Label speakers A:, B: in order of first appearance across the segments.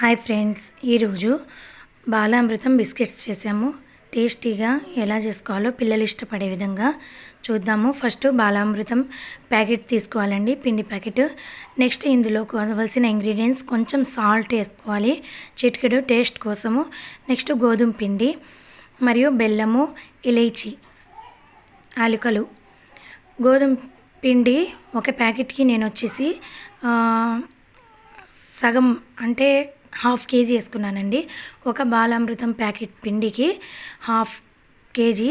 A: Hi friends ఈరోజు Balamrutham biscuits చేసాము టేస్టీగా ఎలా చేసుకోవాలో పిల్లలు ఇష్టపడే విధంగా చూద్దాము. ఫస్ట్ బాలామృతం ప్యాకెట్ తీసుకోవాలండి. పిండి ప్యాకెట్. నెక్స్ట్ ఇందులో కావలసిన ఇంగ్రీడియంట్స్ కొంచెం సాల్ట్ వేసుకోవాలి. చిటికెడు టేస్ట్ కోసము. నెక్స్ట్ గోధుమ పిండి మరియు బెల్లము ఇలైచి ఆలుకలు. గోధుమ పిండి ఒక ప్యాకెట్కి నేను వచ్చేసి సగం అంటే హాఫ్ కేజీ వేసుకున్నానండి. ఒక బాలామృతం ప్యాకెట్ పిండికి హాఫ్ కేజీ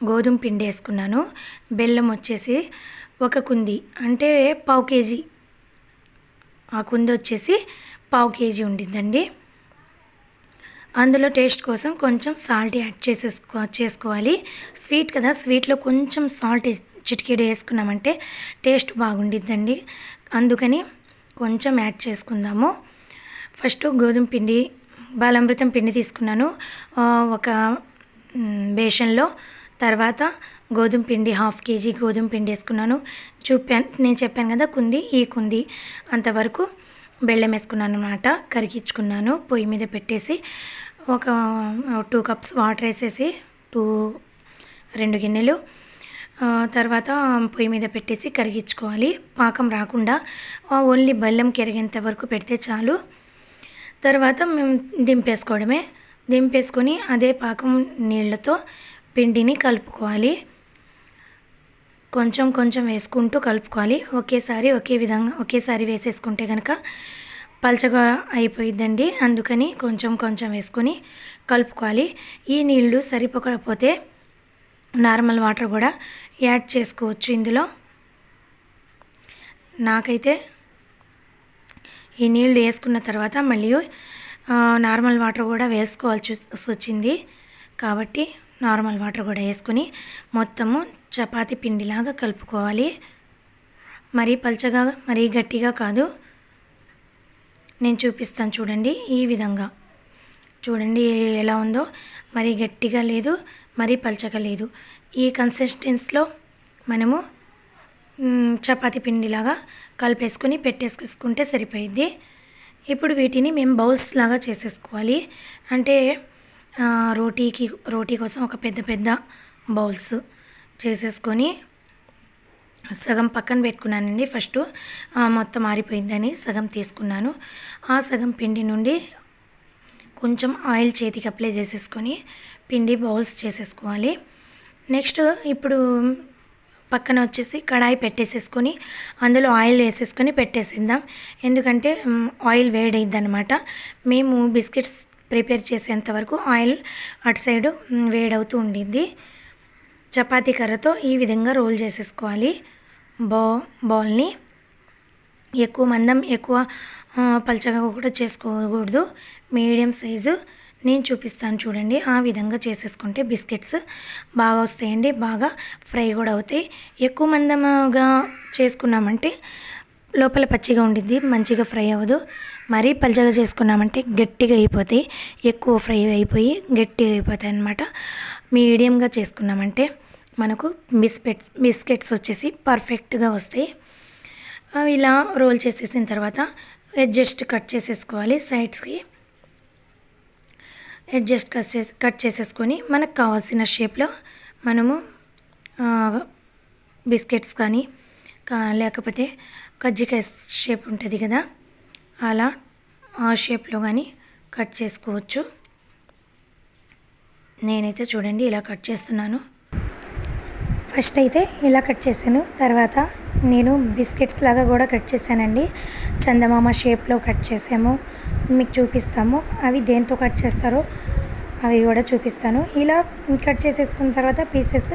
A: గోధుమ పిండి వేసుకున్నాను. బెల్లం వచ్చేసి ఒక కుంది అంటే పావు కేజీ. ఆ కుంది వచ్చేసి పావు కేజీ ఉండిందండి అందులో టేస్ట్ కోసం కొంచెం సాల్ట్ యాడ్ చేసేసుకో చేసుకోవాలి. స్వీట్ కదా స్వీట్లో కొంచెం సాల్ట్ చిటికెడు వేసుకున్నామంటే టేస్ట్ బాగుండిద్దండి. అందుకని కొంచెం యాడ్ చేసుకుందాము. ఫస్ట్ గోధుమ పిండి బాలామృతం పిండి తీసుకున్నాను. ఒక బేషన్లో. తర్వాత గోధుమ పిండి హాఫ్ కేజీ గోధుమ పిండి వేసుకున్నాను. చూపాను నేను చెప్పాను కదా కుంది ఈ కుంది. అంతవరకు బెల్లం వేసుకున్నాను అనమాట కరిగించుకున్నాను పొయ్యి మీద పెట్టేసి ఒక టూ కప్స్ వాటర్ వేసేసి టూ రెండు గిన్నెలు. తర్వాత పొయ్యి మీద పెట్టేసి కరిగించుకోవాలి. పాకం రాకుండా ఓన్లీ బెల్లం కరిగేంత వరకు పెడితే చాలు. తర్వాత మేము దింపేసుకోవడమే. దింపేసుకొని అదే పాకం నీళ్ళతో పిండిని కలుపుకోవాలి. కొంచెం కొంచెం వేసుకుంటూ కలుపుకోవాలి. ఒకేసారి ఒకే విధంగా ఒకేసారి వేసేసుకుంటే కనుక పలచగా అయిపోయిద్దండి. అందుకని కొంచెం కొంచెం వేసుకొని కలుపుకోవాలి. ఈ నీళ్ళు సరిపోకపోతే నార్మల్ వాటర్ కూడా యాడ్ చేసుకోవచ్చు ఇందులో. నాకైతే ఈ నీళ్ళు వేసుకున్న తర్వాత మళ్ళీ నార్మల్ వాటర్ కూడా వేసుకోవాల్సి వచ్చింది. కాబట్టి నార్మల్ వాటర్ కూడా వేసుకొని మొత్తము చపాతి పిండిలాగా కలుపుకోవాలి. మరీ పల్చగా మరీ గట్టిగా కాదు. నేను చూపిస్తాను చూడండి ఈ విధంగా. చూడండి ఎలా ఉందో. మరీ గట్టిగా లేదు మరీ పల్చగా లేదు. ఈ కన్సిస్టెన్స్లో మనము చపాతీ పిండిలాగా కలిపేసుకొని పెట్టేసుకుంటే సరిపోయిద్ది ఇప్పుడు వీటిని మేము బౌల్స్ లాగా చేసేసుకోవాలి. అంటే రోటీకి రోటీ కోసం ఒక పెద్ద పెద్ద బౌల్స్ చేసేసుకొని సగం పక్కన పెట్టుకున్నానండి. ఫస్ట్ మొత్తం ఆరిపోయిందని సగం తీసుకున్నాను. ఆ సగం పిండి నుండి కొంచెం ఆయిల్ చేతికి అప్లై చేసేసుకొని పిండి బౌల్స్ చేసేసుకోవాలి. నెక్స్ట్ ఇప్పుడు పక్కన వచ్చేసి కడాయి పెట్టేసేసుకొని అందులో ఆయిల్ వేసేసుకొని పెట్టేసేద్దాం ఎందుకంటే ఆయిల్ వేడైద్ది అనమాట మేము బిస్కెట్స్ ప్రిపేర్ చేసేంత వరకు ఆయిల్ అటు సైడు వేడవుతూ ఉండిద్ది. చపాతీ కర్రతో ఈ విధంగా రోల్ చేసేసుకోవాలి. బా బాల్ని ఎక్కువ మందం ఎక్కువ పలచగా కూడా చేసుకోకూడదు. Medium size. నేను చూపిస్తాను చూడండి. ఆ విధంగా చేసేసుకుంటే బిస్కెట్స్ బాగా వస్తాయండి. బాగా ఫ్రై కూడా అవుతాయి. ఎక్కువ మందముగా చేసుకున్నామంటే లోపల పచ్చిగా ఉండిద్ది. మంచిగా ఫ్రై అవ్వదు. మరీ పల్చగా చేసుకున్నామంటే గట్టిగా అయిపోతాయి. ఎక్కువ ఫ్రై అయిపోయి గట్టిగా అయిపోతాయి అన్నమాట. మీడియంగా చేసుకున్నామంటే మనకు బిస్కెట్ బిస్కెట్స్ వచ్చేసి పర్ఫెక్ట్గా వస్తాయి. ఇలా రోల్ చేసేసిన తర్వాత జస్ట్ కట్ చేసేసుకోవాలి. సైడ్స్కి అడ్జస్ట్ కట్ చేసి కట్ చేసేసుకొని మనకు కావాల్సిన షేప్లో మనము బిస్కెట్స్ కానీ కా- లేకపోతే కజ్జికాయ షేప్ ఉంటుంది కదా అలా ఆ షేప్లో కానీ కట్ చేసుకోవచ్చు. నేనైతే చూడండి ఇలా కట్ చేస్తున్నాను. ఫస్ట్ అయితే ఇలా కట్ చేశాను తర్వాత నేను బిస్కెట్స్ లాగా కూడా కట్ చేశానండి. చందమామ షేప్లో కట్ చేసాము. మీకు చూపిస్తాము. అవి దేంతో కట్ చేస్తారో అవి కూడా చూపిస్తాను. ఇలా కట్ చేసేసుకున్న తర్వాత పీసెస్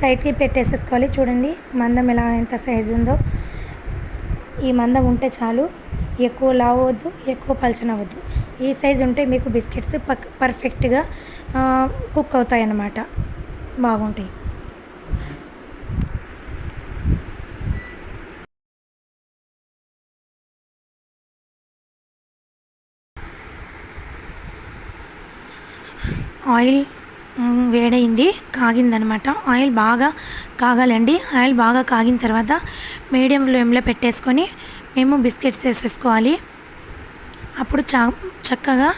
A: సైడ్కి పెట్టేసేసుకోవాలి. చూడండి మందం ఎలా ఎంత సైజు ఉందో. ఈ మందం ఉంటే చాలు. ఎక్కువ లావద్దు ఎక్కువ పలచనవద్దు. ఈ సైజు ఉంటే మీకు బిస్కెట్స్ పక్ పర్ఫెక్ట్గా కుక్ అవుతాయి అన్నమాట బాగుంటాయి. ఆయిల్ వేడైంది కాగిందనమాట ఆయిల్ బాగా కాగాలండి. ఆయిల్ బాగా కాగిన తర్వాత మీడియం ఫ్లేమ్లో పెట్టేసుకొని మేము బిస్కెట్స్ వేసేసుకోవాలి. అప్పుడు చా చక్కగా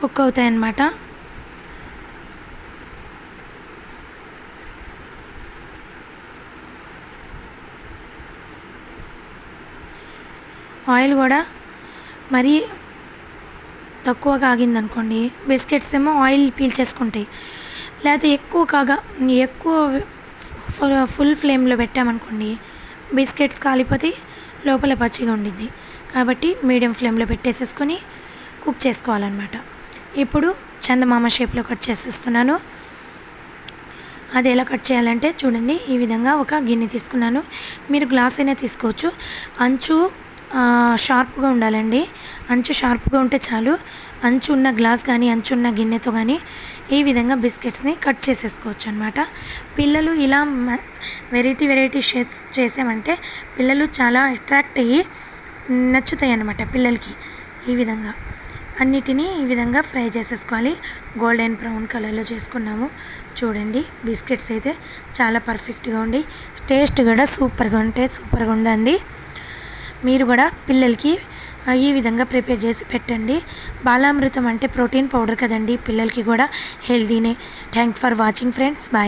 A: కుక్ అవుతాయన్నమాట. ఆయిల్ కూడా మరీ తక్కువ కాగిందనుకోండి బిస్కెట్స్ ఏమో ఆయిల్ పీల్చేసుకుంటాయి లేకపోతే ఎక్కువ కాగా ఎక్కువ ఫుల్ ఫ్లేమ్లో పెట్టామనుకోండి బిస్కెట్స్ కాలిపోతే లోపల పచ్చిగా ఉండిద్ది. కాబట్టి మీడియం ఫ్లేమ్లో పెట్టేసేసుకొని కుక్ చేసుకోవాలన్నమాట. ఇప్పుడు చందమామ షేప్లో కట్ చేసేస్తున్నాను. అది ఎలా కట్ చేయాలంటే చూడండి ఈ విధంగా ఒక గిన్నె తీసుకున్నాను. మీరు గ్లాస్ అయినా తీసుకోవచ్చు. అంచు షార్ప్గా ఉండాలండి. అంచు షార్ప్గా ఉంటే చాలు. అంచు ఉన్న గ్లాస్ కానీ అంచు ఉన్న గిన్నెతో కానీ ఈ విధంగా బిస్కెట్స్ని కట్ చేసేసుకోవచ్చు అనమాట పిల్లలు ఇలా వెరైటీ వెరైటీ షేప్స్ చేసామంటే పిల్లలు చాలా అట్రాక్ట్ అయ్యి నచ్చుతాయి అన్నమాట పిల్లలకి ఈ విధంగా. అన్నిటినీ ఈ విధంగా ఫ్రై చేసేసుకోవాలి. గోల్డెన్ బ్రౌన్ కలర్లో చేసుకున్నాము. చూడండి బిస్కెట్స్ అయితే చాలా పర్ఫెక్ట్గా ఉండి టేస్ట్ కూడా సూపర్గా ఉంటే సూపర్గా ఉందండి. మీరు కూడా పిల్లలకి ఈ విధంగా ప్రిపేర్ చేసి పెట్టండి. బాలామృతం అంటే ప్రోటీన్ పౌడర్ కదండి పిల్లలకి కూడా హెల్దీనే. Thank for watching friends. Bye.